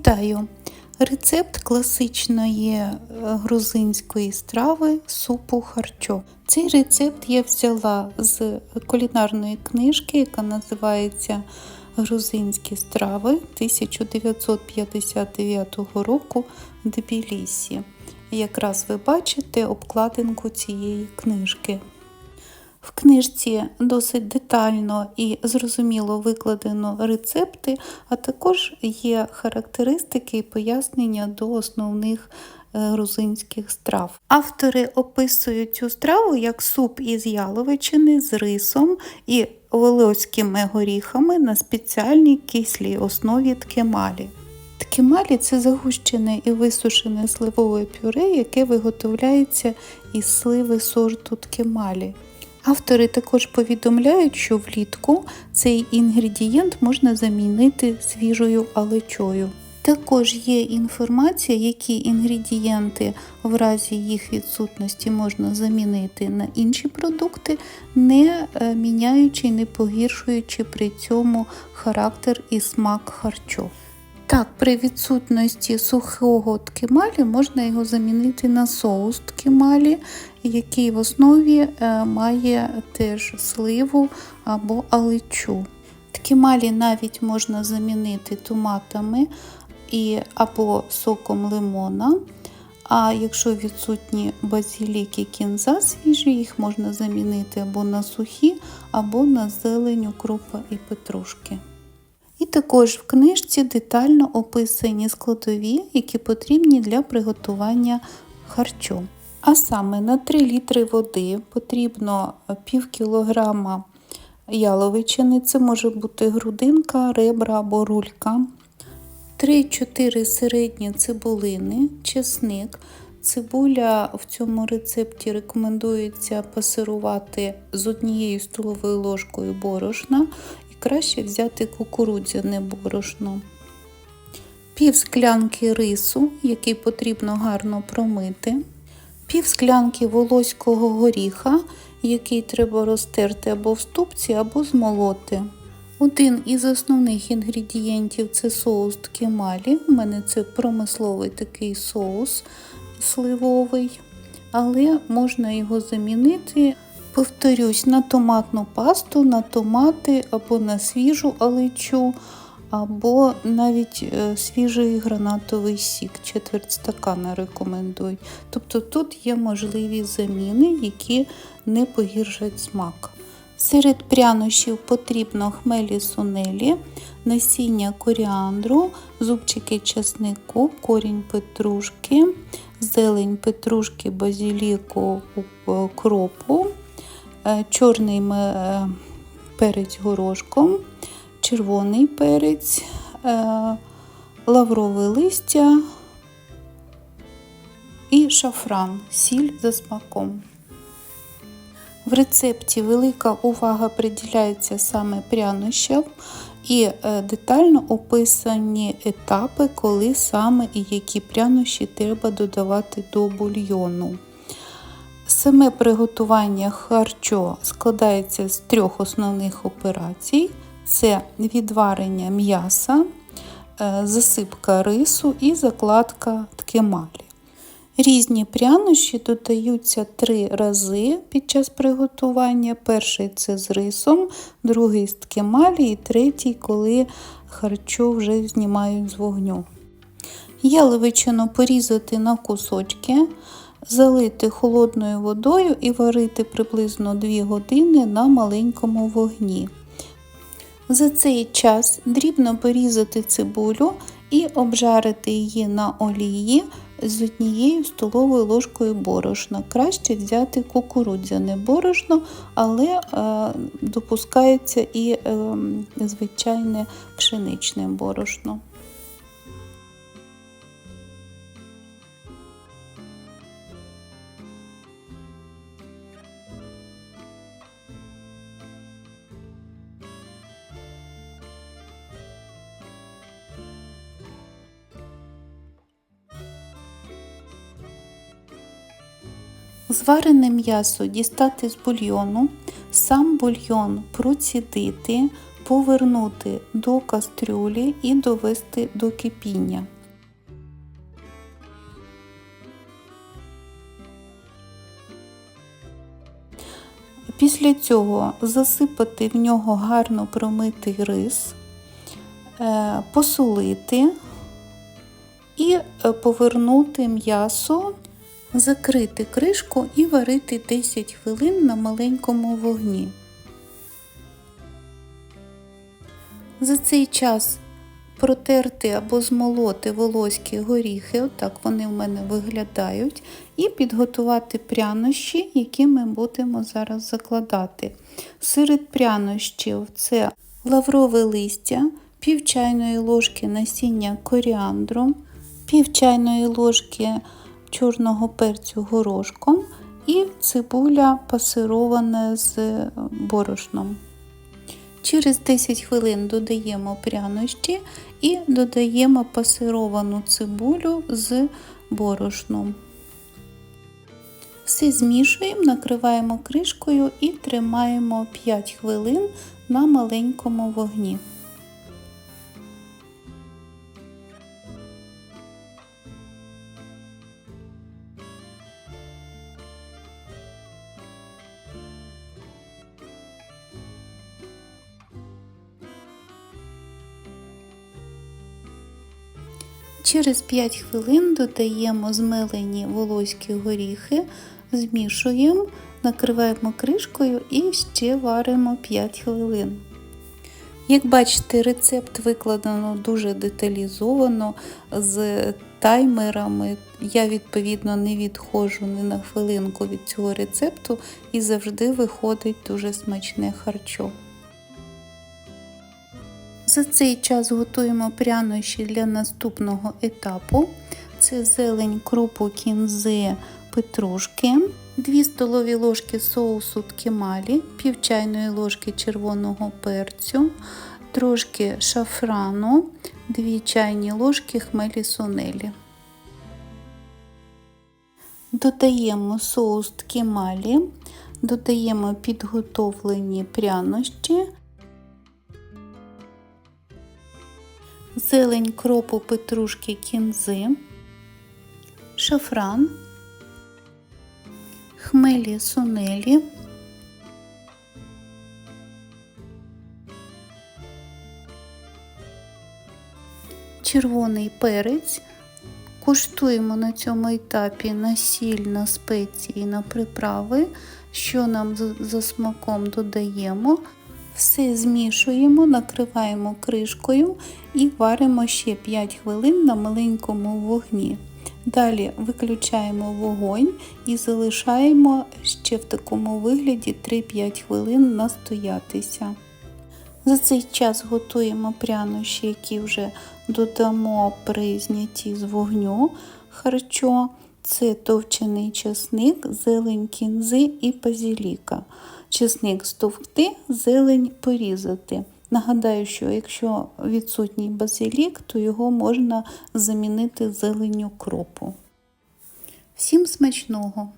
Вітаю! Рецепт класичної е, грузинської страви супу харчо. Цей рецепт я взяла з кулінарної книжки, яка називається Грузинські страви 1959 року в Тбілісі. Якраз ви бачите обкладинку цієї книжки. В книжці досить детально і зрозуміло викладено рецепти, а також є характеристики і пояснення до основних е, грузинських страв. Автори описують цю страву як суп із яловичини з рисом і волоськими горіхами на спеціальній кислій основі ткемалі. Ткемалі це загущене і висушене сливове пюре, яке виготовляється із сливи сорту ткемалі. Автори також повідомляють, що влітку цей інгредієнт можна замінити свіжою алечою. Також є інформація, які інгредієнти в разі їх відсутності можна замінити на інші продукти, не е, міняючи не погіршуючи при цьому характер і смак харчу. Так, при відсутності сухого ткемалі можна його замінити на соус ткемалі, який в основі е, має теж сливу або аличу. Ткемалі навіть можна замінити томатами і, або соком лимона. А якщо відсутні базілік і кінза свіжі, їх можна замінити або на сухі, або на зелень, укропа і петрушки. І також в книжці детально описані складові, які потрібні для приготування харчу. А саме на 3 літри води потрібно пів кілограма яловичини, це може бути грудинка, ребра або рулька, 3-4 середні цибулини, чесник. Цибуля в цьому рецепті рекомендується пасирувати з однією столовою ложкою борошна краще взяти кукурудзяне борошно. Пів склянки рису, який потрібно гарно промити, пів склянки волоського горіха, який треба розтерти або в ступці, або змолоти. Один із основних інгредієнтів це соус ткемалі. У мене це промисловий такий соус сливовий, але можна його замінити Повторюсь, на томатну пасту, на томати або на свіжу алечу, або навіть е, свіжий гранатовий сік, четверть стакана рекомендують. Тобто тут є можливі заміни, які не погіршать смак. Серед прянощів потрібно хмелі сунелі, насіння коріандру, зубчики часнику, корінь петрушки, зелень петрушки, базіліку, кропу. Е, чорний е, перець горошком, червоний перець, е, лаврове листя і шафран, сіль за смаком. В рецепті велика увага приділяється саме прянощам і детально описані етапи, коли саме і які прянощі треба додавати до бульйону. Саме приготування харчо складається з трьох основних операцій: це відварення м'яса, е, засипка рису і закладка ткемалі. Різні прянощі додаються три рази під час приготування. Перший це з рисом, другий з ткемалі і третій, коли харчо вже знімають з вогню. Яловичину порізати на кусочки залити холодною водою і варити приблизно 2 години на маленькому вогні. За цей час дрібно порізати цибулю і обжарити її на олії з однією столовою ложкою борошна. Краще взяти кукурудзяне борошно, але е, допускається і е, звичайне пшеничне борошно. Зварене м'ясо дістати з бульйону, сам бульйон процідити, повернути до кастрюлі і довести до кипіння. Після цього засипати в нього гарно промитий рис, е, посолити і е, повернути м'ясо, закрити кришку і варити 10 хвилин на маленькому вогні. За цей час протерти або змолоти волоські горіхи, отак вони в мене виглядають, і підготувати прянощі, які ми будемо зараз закладати. Серед прянощів це лаврове листя, пів чайної ложки насіння коріандру, пів чайної ложки чорного перцю горошком і цибуля пасирована з борошном. Через 10 хвилин додаємо прянощі і додаємо пасировану цибулю з борошном. Все змішуємо, накриваємо кришкою і тримаємо 5 хвилин на маленькому вогні. Через 5 хвилин додаємо змелені волоські горіхи, змішуємо, накриваємо кришкою і ще варимо 5 хвилин. Як бачите, рецепт викладено дуже деталізовано з таймерами. Я, відповідно, не відходжу ні на хвилинку від цього рецепту і завжди виходить дуже смачне харчо. За цей час готуємо прянощі для наступного етапу. Це зелень кропу кінзи петрушки, 2 столові ложки соусу ткемалі, пів чайної ложки червоного перцю, трошки шафрану, 2 чайні ложки хмелі сунелі. Додаємо соус ткемалі, додаємо підготовлені прянощі. Зелень кропу петрушки кінзи, шафран, хмелі сунелі, червоний перець. Куштуємо на цьому етапі на сіль, на спеції, на приправи, що нам за смаком додаємо. Все змішуємо, накриваємо кришкою і варимо ще 5 хвилин на маленькому вогні. Далі виключаємо вогонь і залишаємо ще в такому вигляді 3-5 хвилин настоятися. За цей час готуємо прянощі, які вже додамо при знятті з вогню харчо. Це товчений часник, зелень кінзи і пазіліка. Чесник стовкти, зелень порізати. Нагадаю, що якщо відсутній базилік, то його можна замінити зеленню кропу. Всім смачного!